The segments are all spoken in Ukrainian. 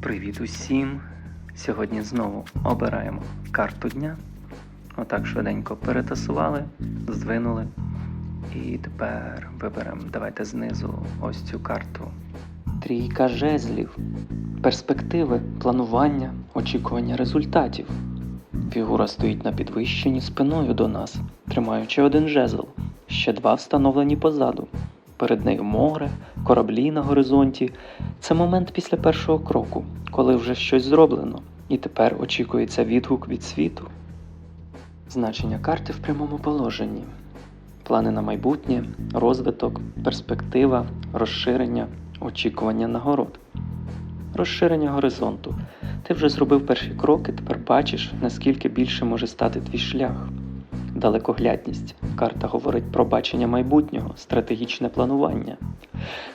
Привіт усім! Сьогодні знову обираємо карту дня. Отак швиденько перетасували, здвинули. І тепер виберемо, давайте знизу ось цю карту. Трійка жезлів. Перспективи, планування, очікування результатів. Фігура стоїть на підвищенні спиною до нас, тримаючи один жезл, ще два встановлені позаду. Перед нею море, кораблі на горизонті. Це момент після першого кроку, коли вже щось зроблено, і тепер очікується відгук від світу. Значення карти в прямому положенні. Плани на майбутнє, розвиток, перспектива, розширення, очікування нагород. Розширення горизонту. Ти вже зробив перші кроки, тепер бачиш, наскільки більше може стати твій шлях. Далекоглядність. Карта говорить про бачення майбутнього, стратегічне планування.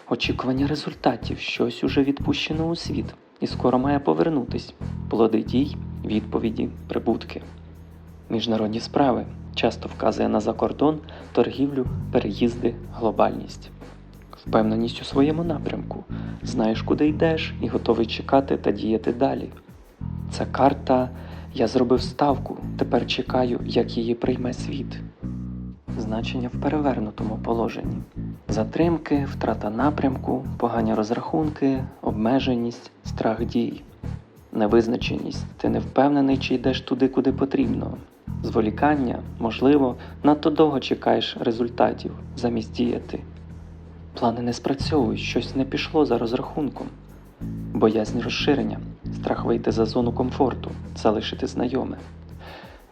Очікування результатів, щось уже відпущено у світ, і скоро має повернутись. Плоди дій, відповіді, прибутки. Міжнародні справи часто вказує на закордон, торгівлю, переїзди, глобальність. Впевненість у своєму напрямку. Знаєш, куди йдеш, і готовий чекати та діяти далі. Це карта Я зробив ставку, тепер чекаю, як її прийме світ. Значення в перевернутому положенні. Затримки, втрата напрямку, погані розрахунки, обмеженість, страх дій. Невизначеність. Ти не впевнений, чи йдеш туди, куди потрібно. Зволікання, можливо, надто довго чекаєш результатів замість діяти. Плани не спрацьовують, щось не пішло за розрахунком. Боязнь розширення, страх вийти за зону комфорту, залишити знайоме.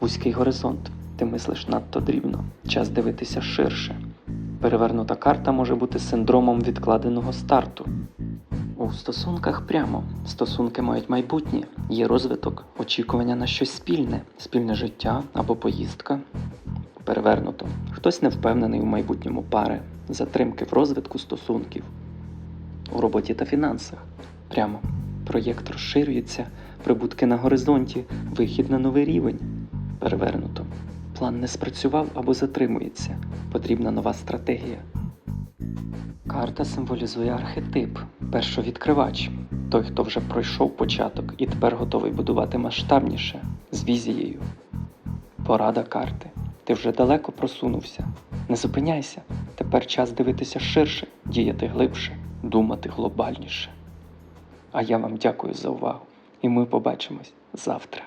Вузький горизонт. Ти мислиш надто дрібно, час дивитися ширше. Перевернута карта може бути синдромом відкладеного старту. У стосунках прямо стосунки мають майбутнє, є розвиток, очікування на щось спільне, спільне життя або поїздка. Перевернуто. Хтось не впевнений у майбутньому пари, затримки в розвитку стосунків. У роботі та фінансах. Прямо проєкт розширюється, прибутки на горизонті, вихід на новий рівень. Перевернуто. План не спрацював або затримується. Потрібна нова стратегія. Карта символізує архетип, першовідкривач, той, хто вже пройшов початок і тепер готовий будувати масштабніше, з візією. Порада карти. Ти вже далеко просунувся. Не зупиняйся. Тепер час дивитися ширше, діяти глибше, думати глобальніше. А я вам дякую за увагу, і ми побачимось завтра.